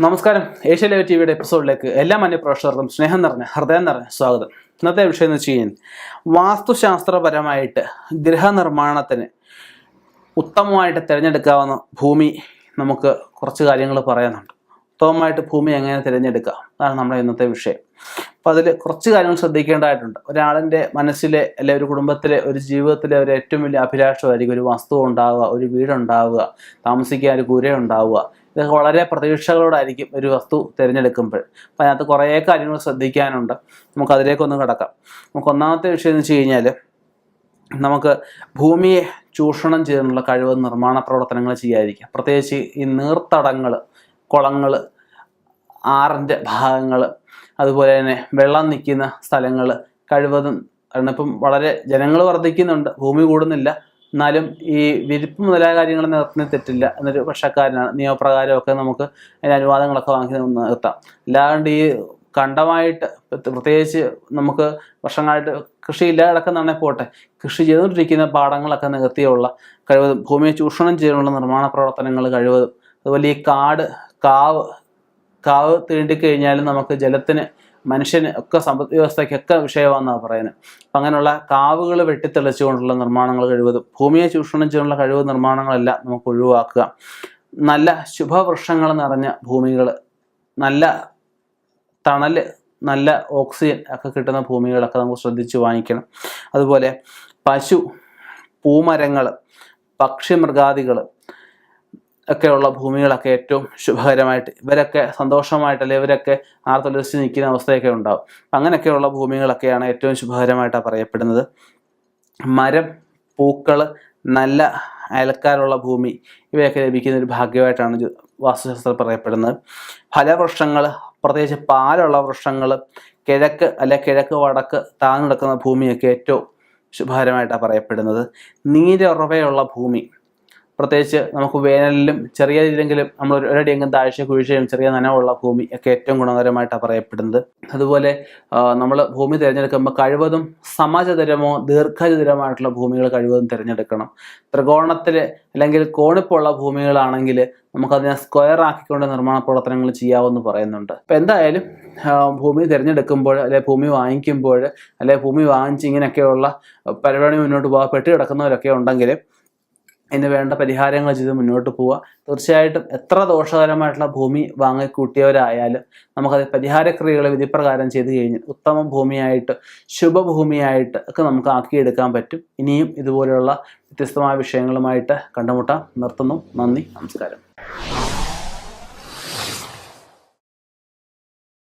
നമസ്കാരം. Asia live T വിയുടെ എപ്പിസോഡിലേക്ക് എല്ലാ മന്യപ്രേക്ഷകർക്കും സ്നേഹം നിറഞ്ഞ ഹൃദയം നിറഞ്ഞ സ്വാഗതം. ഇന്നത്തെ വിഷയം എന്ന് വെച്ച് കഴിഞ്ഞാൽ വാസ്തുശാസ്ത്രപരമായിട്ട് ഗൃഹനിർമ്മാണത്തിന് ഉത്തമമായിട്ട് തിരഞ്ഞെടുക്കാവുന്ന ഭൂമി നമുക്ക് കുറച്ച് കാര്യങ്ങൾ പറയാനുണ്ട്. ഉത്തമമായിട്ട് ഭൂമി എങ്ങനെ തിരഞ്ഞെടുക്കാം? അതാണ് നമ്മുടെ ഇന്നത്തെ വിഷയം. അപ്പോൾ അതിൽ കുറച്ച് കാര്യങ്ങൾ ശ്രദ്ധിക്കേണ്ടതായിട്ടുണ്ട്. ഒരാളിന്റെ മനസ്സിലെ അല്ലെ ഒരു കുടുംബത്തിലെ ഒരു ജീവിതത്തിലെ ഒരു ഏറ്റവും വലിയ അഭിലാഷമായിരിക്കും ഒരു വസ്തു ഉണ്ടാവുക ഒരു വീടുണ്ടാവുക താമസിക്കാൻ ഒരു കുര ഉണ്ടാവുക. ഇതൊക്കെ വളരെ പ്രതീക്ഷകളോടായിരിക്കും ഒരു വസ്തു തിരഞ്ഞെടുക്കുമ്പോൾ. അപ്പം അതിനകത്ത് കുറേ കാര്യങ്ങൾ ശ്രദ്ധിക്കാനുണ്ട്. നമുക്ക് അതിലേക്കൊന്ന് കിടക്കാം. നമുക്ക് ഒന്നാമത്തെ വിഷയം എന്ന് വെച്ച് കഴിഞ്ഞാൽ നമുക്ക് ഭൂമിയെ ചൂഷണം ചെയ്യാനുള്ള കഴിവ് നിർമ്മാണ പ്രവർത്തനങ്ങൾ ചെയ്യാതിരിക്കുക പ്രത്യേകിച്ച് ഈ നീർത്തടങ്ങൾ കുളങ്ങൾ ആറിന്റെ ഭാഗങ്ങൾ അതുപോലെ തന്നെ വെള്ളം നിൽക്കുന്ന സ്ഥലങ്ങൾ കഴിവതും കാരണം ഇപ്പം വളരെ ജനങ്ങൾ വർദ്ധിക്കുന്നുണ്ട് ഭൂമി കൂടുന്നില്ല. എന്നാലും ഈ വിരിപ്പ് മുതലായ കാര്യങ്ങൾ നിർത്തുന്ന തെറ്റില്ല എന്നൊരു പക്ഷക്കാരനാണ്. നിയമപ്രകാരമൊക്കെ നമുക്ക് അതിന് അനുവാദങ്ങളൊക്കെ വാങ്ങി നിർത്താം. അല്ലാണ്ട് ഈ കണ്ടമായിട്ട് പ്രത്യേകിച്ച് നമുക്ക് വർഷങ്ങളായിട്ട് കൃഷി ഇല്ലാതെ കിടക്കുന്നതാണെങ്കിൽ പോട്ടെ. കൃഷി ചെയ്തുകൊണ്ടിരിക്കുന്ന പാടങ്ങളൊക്കെ നികത്തിയുള്ള കഴിവതും ഭൂമിയെ ചൂഷണം ചെയ്യാനുള്ള നിർമ്മാണ പ്രവർത്തനങ്ങൾ കഴിവതും. അതുപോലെ ഈ കാട് കാവ് കാവ് തീണ്ടിക്കഴിഞ്ഞാലും നമുക്ക് ജലത്തിന് മനുഷ്യന് ഒക്കെ സമ്പദ് വ്യവസ്ഥയ്ക്കൊക്കെ വിഷയമാണെന്നാണ് പറയുന്നത് അപ്പം അങ്ങനെയുള്ള കാവുകൾ വെട്ടിത്തെളിച്ചുകൊണ്ടുള്ള നിർമ്മാണങ്ങൾ കഴിവതും ഭൂമിയെ ചൂഷണം ചെയ്യാനുള്ള കഴിവ് നിർമ്മാണങ്ങളെല്ലാം നമുക്ക് ഒഴിവാക്കുക. നല്ല ശുഭവൃക്ഷങ്ങൾ നിറഞ്ഞ ഭൂമികൾ നല്ല തണൽ നല്ല ഓക്സിജൻ ഒക്കെ കിട്ടുന്ന ഭൂമികളൊക്കെ നമുക്ക് ശ്രദ്ധിച്ച് വാങ്ങിക്കണം. അതുപോലെ പശു പൂമരങ്ങൾ പക്ഷിമൃഗാദികൾ ഒക്കെയുള്ള ഭൂമികളൊക്കെ ഏറ്റവും ശുഭകരമായിട്ട് ഇവരൊക്കെ സന്തോഷമായിട്ട് അല്ലെങ്കിൽ ഇവരൊക്കെ ആർത്തുലസിച്ച് നിൽക്കുന്ന അവസ്ഥയൊക്കെ ഉണ്ടാവും. അങ്ങനെയൊക്കെയുള്ള ഭൂമികളൊക്കെയാണ് ഏറ്റവും ശുഭകരമായിട്ടാണ് പറയപ്പെടുന്നത്. മരം പൂക്കൾ നല്ല അയൽക്കാരുള്ള ഭൂമി ഇവയൊക്കെ ലഭിക്കുന്ന ഒരു ഭാഗ്യമായിട്ടാണ് വാസ്തുശാസ്ത്രം പറയപ്പെടുന്നത്. ഫലവൃക്ഷങ്ങൾ പ്രത്യേകിച്ച് പാലുള്ള വൃക്ഷങ്ങൾ കിഴക്ക് അല്ലെ കിഴക്ക് വടക്ക് താഴ്ന്നു കിടക്കുന്ന ഭൂമിയൊക്കെ ഏറ്റവും ശുഭകരമായിട്ടാണ് പറയപ്പെടുന്നത്. നീരുറവയുള്ള ഭൂമി പ്രത്യേകിച്ച് നമുക്ക് വേനലിലും ചെറിയ രീതിയിലെങ്കിലും നമ്മൾ ഒരടി ഒരടിയെങ്കിലും താഴ്ച കുഴിച്ചയും ചെറിയ നനവുള്ള ഭൂമി ഒക്കെ ഏറ്റവും ഗുണകരമായിട്ടാണ് പറയപ്പെടുന്നത്. അതുപോലെ നമ്മൾ ഭൂമി തിരഞ്ഞെടുക്കുമ്പോൾ കഴിവതും സമചതുരമോ ദീർഘചതുരമായിട്ടുള്ള ഭൂമികൾ കഴിവതും തിരഞ്ഞെടുക്കണം. ത്രികോണത്തിൽ അല്ലെങ്കിൽ കോണിപ്പുള്ള ഭൂമികളാണെങ്കിൽ നമുക്കതിനെ സ്ക്വയർ ആക്കിക്കൊണ്ട് നിർമ്മാണ പ്രവർത്തനങ്ങൾ ചെയ്യാമെന്ന് പറയുന്നുണ്ട്. അപ്പം എന്തായാലും ഭൂമി തിരഞ്ഞെടുക്കുമ്പോൾ അല്ലെ ഭൂമി വാങ്ങിക്കുമ്പോൾ അല്ലെ ഭൂമി വാങ്ങിച്ച് ഇങ്ങനെയൊക്കെയുള്ള പരിപാടി മുന്നോട്ട് പോകാൻ പെട്ട് കിടക്കുന്നവരൊക്കെ ഉണ്ടെങ്കിൽ ഇതിന് വേണ്ട പരിഹാരങ്ങൾ ചെയ്ത് മുന്നോട്ട് പോവുക. തീർച്ചയായിട്ടും എത്ര ദോഷകരമായിട്ടുള്ള ഭൂമി വാങ്ങിക്കൂട്ടിയവരായാലും നമുക്കത് പരിഹാരക്രിയകൾ വിധിപ്രകാരം ചെയ്ത് കഴിഞ്ഞ് ഉത്തമ ഭൂമിയായിട്ട് ശുഭഭൂമിയായിട്ട് ഒക്കെ നമുക്ക് ആക്കിയെടുക്കാൻ പറ്റും. ഇനിയും ഇതുപോലെയുള്ള വ്യത്യസ്തമായ വിഷയങ്ങളുമായിട്ട് കണ്ടുമുട്ടാം. നിർത്തുന്നു. നന്ദി. നമസ്കാരം.